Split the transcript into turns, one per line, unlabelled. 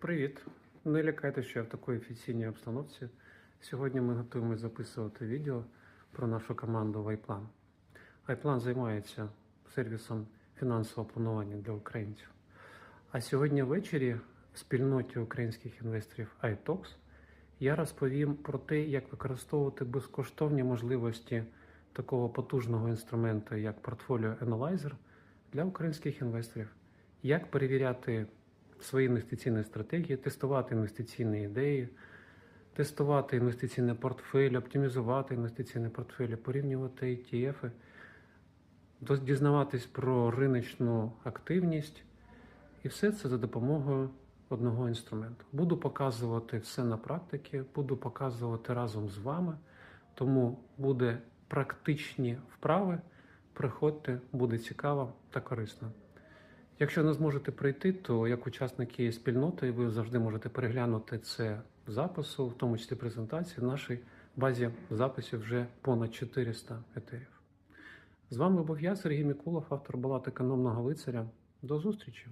Привіт! Не лякайте, що я в такій офіційній обстановці. Сьогодні ми готуємося записувати відео про нашу команду Вайплан. Вайплан займається сервісом фінансового планування для українців. А сьогодні ввечері в спільноті українських інвесторів iTalks я розповім про те, як використовувати безкоштовні можливості такого потужного інструменту, як портфоліо Analyzer для українських інвесторів, як перевіряти свої інвестиційні стратегії, тестувати інвестиційні ідеї, тестувати інвестиційний портфель, оптимізувати інвестиційний портфель, порівнювати ETF, дізнаватись про риночну активність. І все це за допомогою одного інструменту. Буду показувати все на практиці, буду показувати разом з вами, тому буде практичні вправи. Приходьте, буде цікаво та корисно. Якщо не зможете прийти, то як учасники спільноти ви завжди можете переглянути це запису, в тому числі презентації. В нашій базі записів вже понад 400 етерів. З вами був я, Сергій Мікулов, автор балат економного лицаря. До зустрічі!